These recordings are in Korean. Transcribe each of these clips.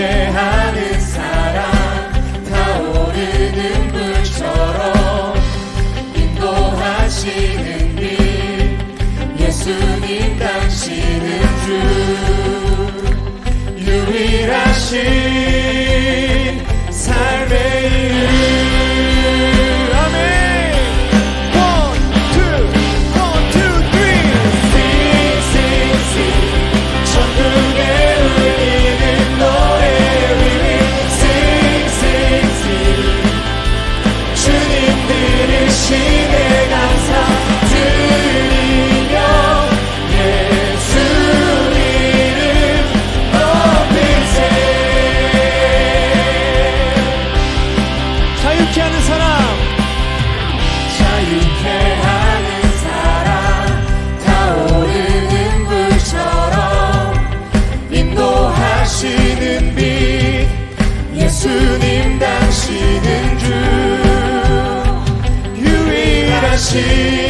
하는 사랑 타오르는 불처럼 인도하시는 빛 예수님 당신은 주 유일하신 삶의 주님 당신은 주 유일하신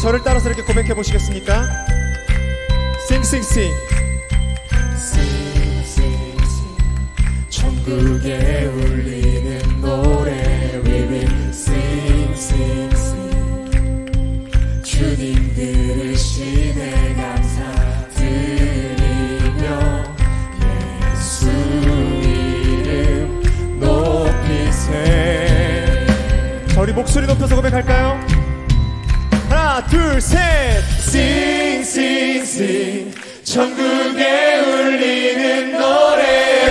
저를 따라서 이렇게 고백해 보시겠습니까? 싱싱싱 싱싱싱 천국에 울리는 노래 We will sing sing sing 주님 들으시네 우리 목소리 높여서 고백할까요? 하나 둘 셋 싱 싱 싱. 천국에 울리는 노래.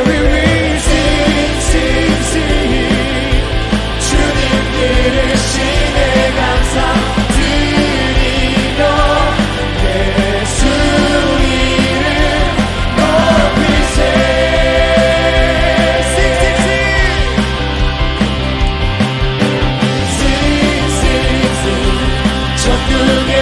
look at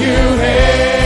you here?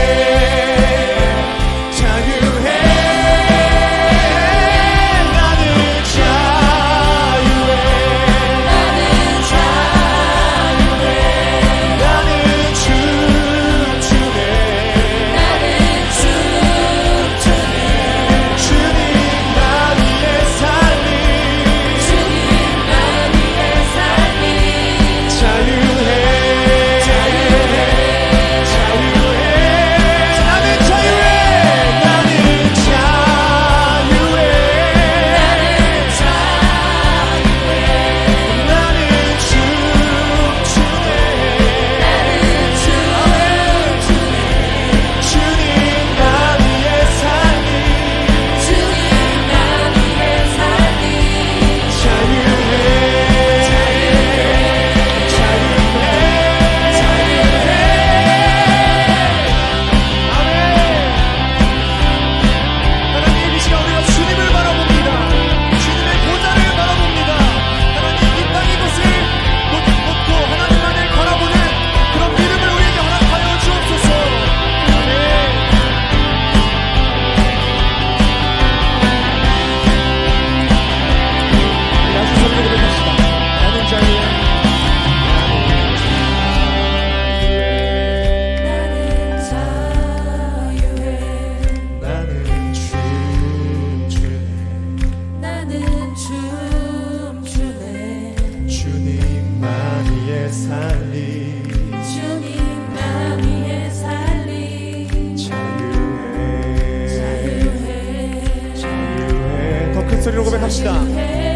고백합시다.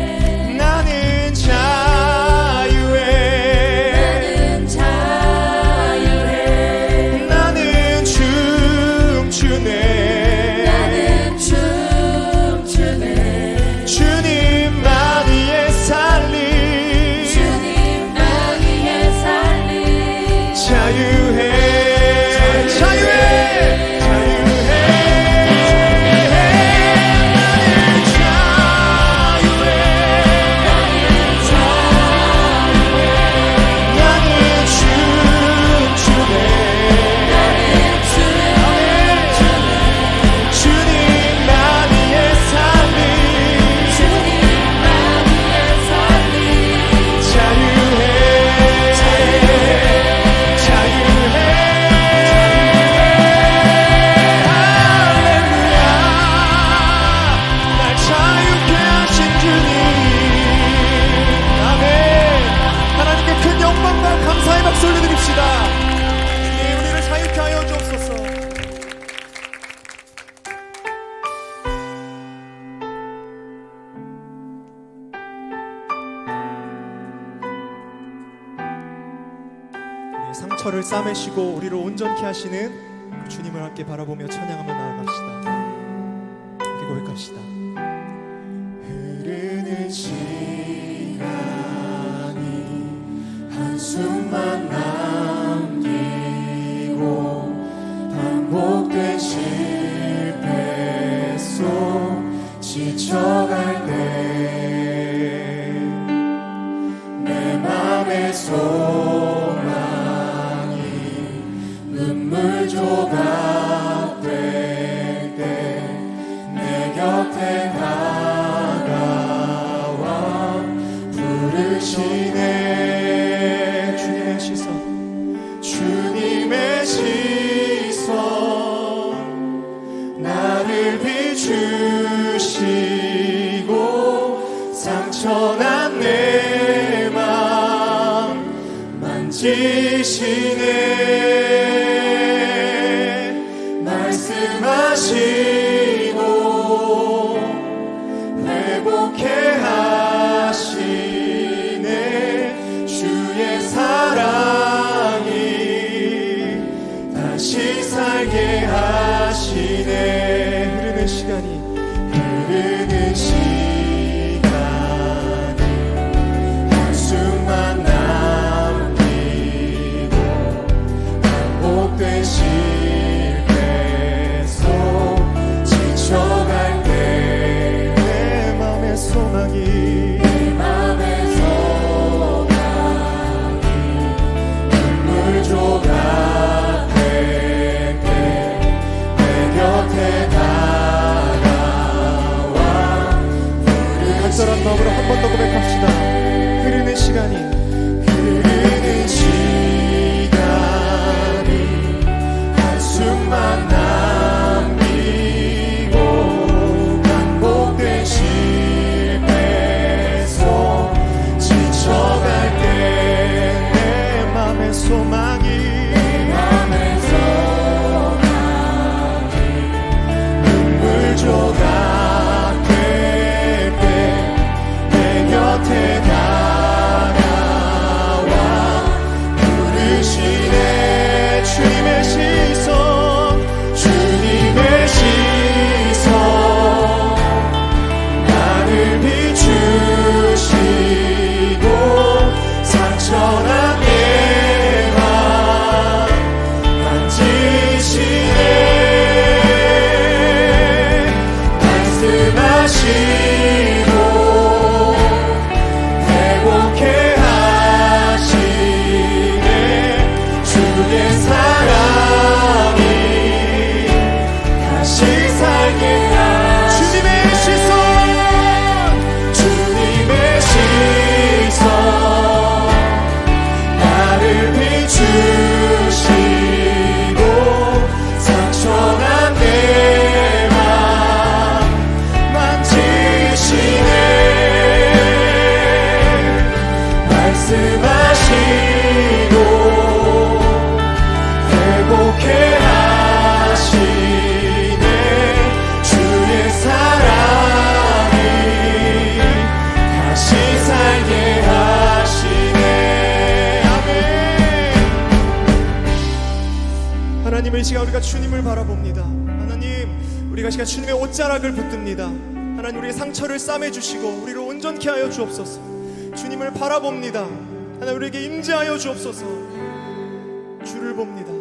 싸매시고 우리를 온전케 하시는 그 주님을 함께 바라보며 찬양하며 나아갑시다. 이렇게 고백합시다. 흐르는 시간이 한숨만 주님의 주님의 나를 비추시고 주님의 옷자락을 붙듭니다. 하나님 우리의 상처를 싸매 주시고 우리를 온전케 하여 주옵소서. 주님을 바라봅니다. 하나님 우리에게 임재하여 주옵소서. 주를 봅니다.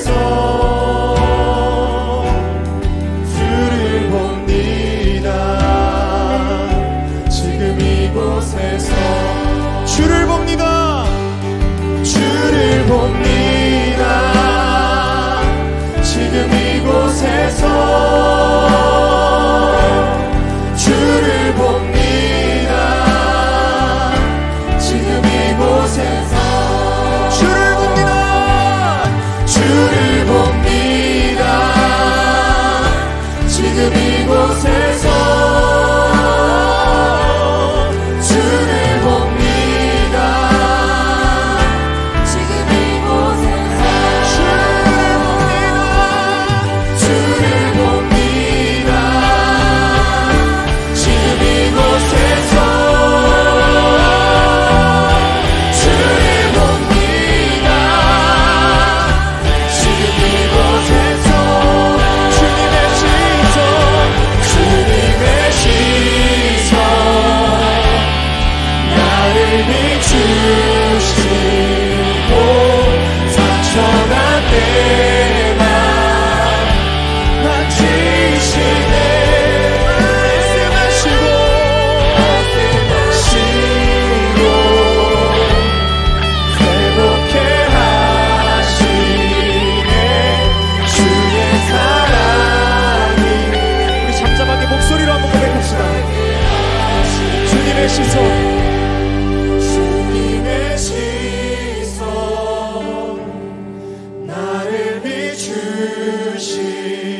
주신